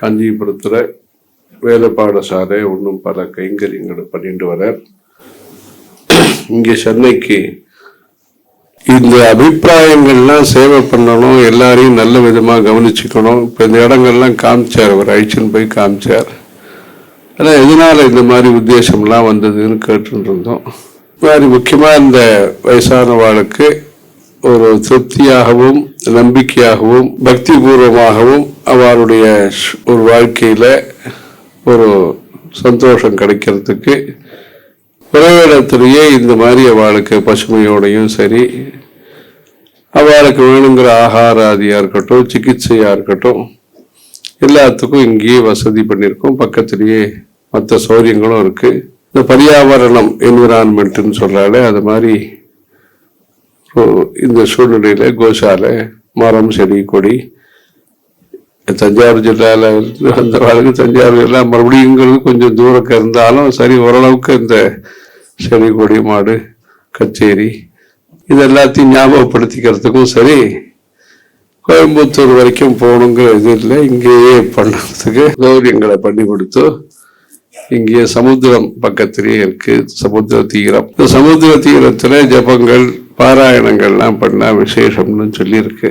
காஞ்சிபுரத்தில் வேத பாடசாலை ஒன்றும் பல கைங்கரியங்களை பண்ணிட்டு வரார் இங்கே சென்னைக்கு இந்த அபிப்பிராயங்கள்லாம் சேவை பண்ணணும் எல்லாரையும் நல்ல விதமாக கவனிச்சுக்கணும். இப்போ இந்த இடங்கள்லாம் காமிச்சார் அவர் அழிச்சுன்னு போய் காமிச்சார். ஆனால் எதனால் இந்த மாதிரி உத்தேசம்லாம் வந்ததுன்னு கேட்டுருந்தோம். மாதிரி முக்கியமாக இந்த வயசானவாளுக்கு ஒரு திருப்தியாகவும் நம்பிக்கையாகவும் பக்தி பூர்வமாகவும் அவருடைய ஒரு வாழ்க்கையில ஒரு சந்தோஷம் கிடைக்கிறதுக்கு உறவிடத்திலேயே இந்த மாதிரி அவளுக்கு பசுமையோடையும் சரி அவளுக்கு வேணுங்கிற ஆகாராதியா இருக்கட்டும் சிகிச்சையாக இருக்கட்டும் எல்லாத்துக்கும் இங்கேயே வசதி பண்ணியிருக்கோம். பக்கத்திலேயே மற்ற சௌகரியங்களும் இருக்குது இந்த பரியாவரணம் என்விரான்மெண்ட்டுன்னு சொல்கிறாலே அது மாதிரி இந்த சூழ்நிலையில் கோசாலை மரம் செடி கொடி. தஞ்சாவூர் ஜில்லாவில் இருந்து அந்த வாழ்க்கை தஞ்சாவூர் ஜில்லா மறுபடியுங்கிறது கொஞ்சம் தூரக்க இருந்தாலும் சரி ஓரளவுக்கு இந்த செடி கொடி மாடு கச்சேரி இது எல்லாத்தையும் ஞாபகப்படுத்திக்கிறதுக்கும் சரி கோயம்புத்தூர் வரைக்கும் போகணுங்கிற இது இல்லை. இங்கேயே பண்ணுறதுக்கு சௌகரியங்களை பண்ணி கொடுத்து இங்கே சமுத்திரம் பக்கத்திலேயே இருக்கு. சமுத்திர தீரம். இந்த சமுத்திர தீரத்தில் ஜபங்கள் பாராயணங்கள்லாம் பண்ணால் விசேஷம்னு சொல்லியிருக்கு.